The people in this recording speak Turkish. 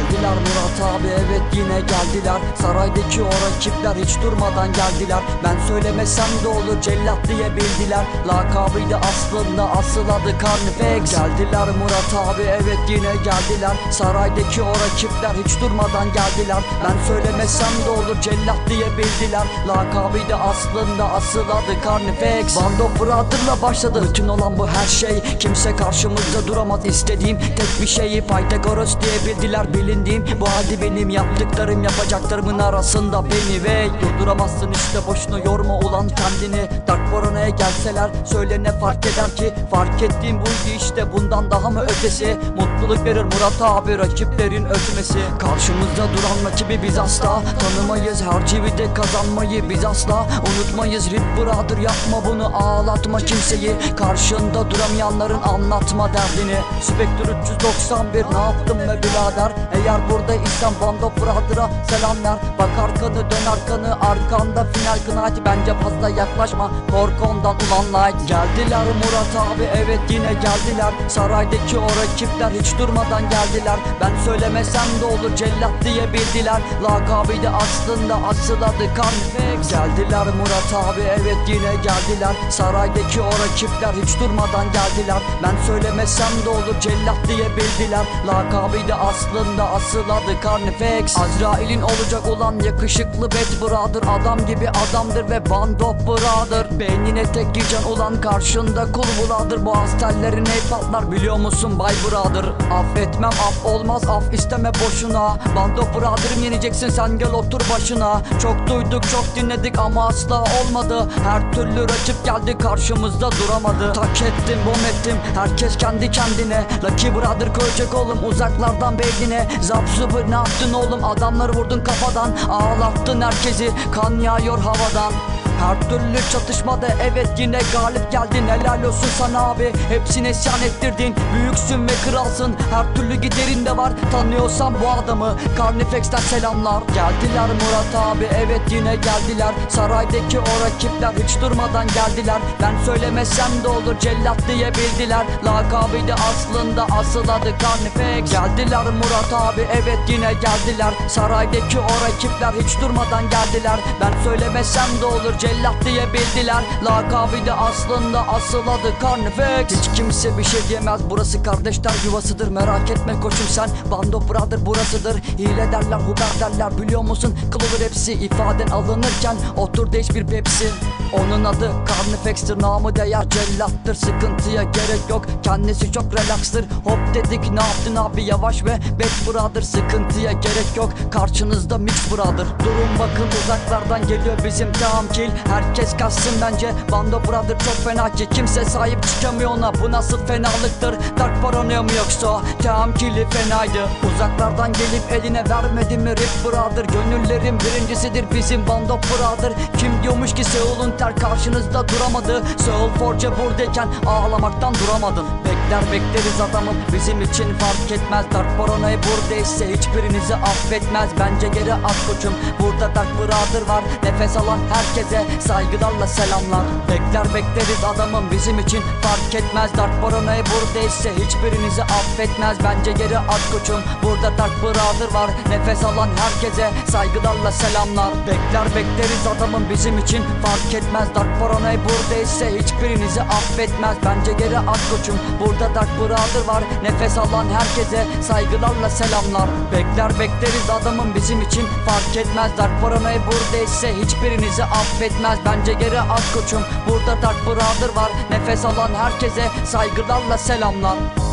Geldiler Murat abi evet yine geldiler. Saraydaki o rakipler hiç durmadan geldiler. Ben söylemesem de olur cellat diye bildiler. Lakabıydı aslında asıl adı Carnifex Geldiler Murat abi evet yine geldiler. Saraydaki o rakipler hiç durmadan geldiler. Ben söylemesem de olur cellat diye bildiler. Lakabıydı aslında asıl adı Carnifex Band of Brother'la başladı. Bütün olan bu her şey. Kimse karşımızda duramaz. İstediğim tek bir şeyi Pythagoras diye bildiler bilindiğim Bu halde benim yaptıklarım yapacaklarımın arasında beni. Ve Durduramazsın işte boşuna yorma ulan kendini. Dark Barona'ya gelseler söyle ne fark eder ki? Fark ettiğim buydu işte bundan daha mı ötesi? Mutluluk verir Murat abi rakiplerin ötmesi. Karşımızda duran rakibi biz asla Tanımayız her civide kazanmayı biz asla Unutmayız. Rip Brother yapma bunu ağlatma kimseyi. Karşında duramayanların anlatma derdini. Spectre 391 ne yaptın be birader Eğer buradaysan Band of Brother'a selam ver Bak arkanı dön arkanı arkanda final knight Bence fazla yaklaşma korkondan ulan light Geldiler Murat abi evet yine geldiler. Saraydaki o rakipler hiç durmadan geldiler. Ben söylemesem de olur cellat diye bildiler. Lakabıydı aslında asıl adı Carnifex Geldiler Murat abi evet yine geldiler. Saraydaki o rakipler hiç durmadan geldiler. Ben söylemesem de olur cellat diye bildiler. Lakabıydı aslında asıl adı Carnifex. Azrail'in olacak olan yakışıklı Bad Brother. Adam gibi adamdır ve Band of Brother. Beynine tek gican olan karşında kul buladır. Bu hastellerin ey patlar biliyor musun Bay Brother? Affetmem af olmaz af isteme boşuna. Band of Brother'ım yeneceksin sen gel otur başına. Çok duyduk çok dinledik ama asla olmadı. Her türlü rakip geldi karşımızda duramadı. Tak ettim bom ettim. Herkes kendi kendine. Lucky Brother koyacak oğlum uzaklardan beynine Zap ne yaptın oğlum? Adamları vurdun kafadan. Ağlattın herkesi. Kan yağıyor havadan her türlü çatışmada evet yine galip geldin. Helal olsun sana abi hepsine isyan ettirdin. Büyüksün ve kralsın her türlü giderin de var. Tanıyorsan bu adamı Carnifex'ten selamlar. Geldiler Murat abi evet yine geldiler. Saraydaki o rakipler hiç durmadan geldiler. Ben söylemesem de olur cellat diye bildiler. Lakabıydı aslında asıl adı Carnifex. Geldiler Murat abi evet yine geldiler. Saraydaki o rakipler hiç durmadan geldiler. Ben söylemesem de olur cellat diye bildiler. Lakabıydı aslında asıl adı Carnifex. Hiç kimse bir şey diyemez. Burası kardeşler yuvasıdır. Merak etme koçum sen. Bando Brother burasıdır. Hile derler huber derler. Biliyor musun? Kılıdır hepsi ifaden alınırken Otur değiş bir Pepsi. Onun adı Carnifex'tir. Namı değer cellattır. Sıkıntıya gerek yok. Kendisi çok relaxtır. Hop dedik ne yaptın abi? Yavaş ve Bad Brother. Sıkıntıya gerek yok. Karşınızda Mix Brother. Durun bakın uzaklardan geliyor bizim tam kill Herkes kaçsın bence. Bando Brother çok fena ki Kimse sahip çıkamıyor ona. Bu nasıl fenalıktır? Dark Paranoia mı yoksa? Tam kill'i fenaydı. Uzaklardan gelip eline vermedi mi Rip Brother? Gönüllerin birincisidir bizim Bando Brother. Kim diyormuş ki Seul'un ter karşınızda duramadı? Seul Forge buradayken ağlamaktan duramadın Bekler bekleriz adamım bizim için fark etmez. Dark Paranoia buradaysa hiçbirinizi affetmez. Bence geri at koçum. Burada Dark Brother var. Nefes alan herkese saygılarla selamlar. Bekler bekleriz adamım. Bizim için fark etmez. Dark Paranoia buradaysa hiçbirinizi affetmez. Bence geri at koçum. Burada Dark Brother var. Nefes alan herkese saygılarla selamlar. Bekler bekleriz adamım. Bizim için fark etmez. Dark Paranoia buradaysa hiçbirinizi affetmez. Bence geri at koçum. Burada Dark Brother var. Nefes alan herkese saygılarla selamlar. Bekler bekleriz adamım bizim için. Fark etmez Dark Paranoia buradaysa hiçbirinizi affetmez. Bence geri at koçum. Burada Dark Brother var. Nefes alan herkese saygılarla selamlar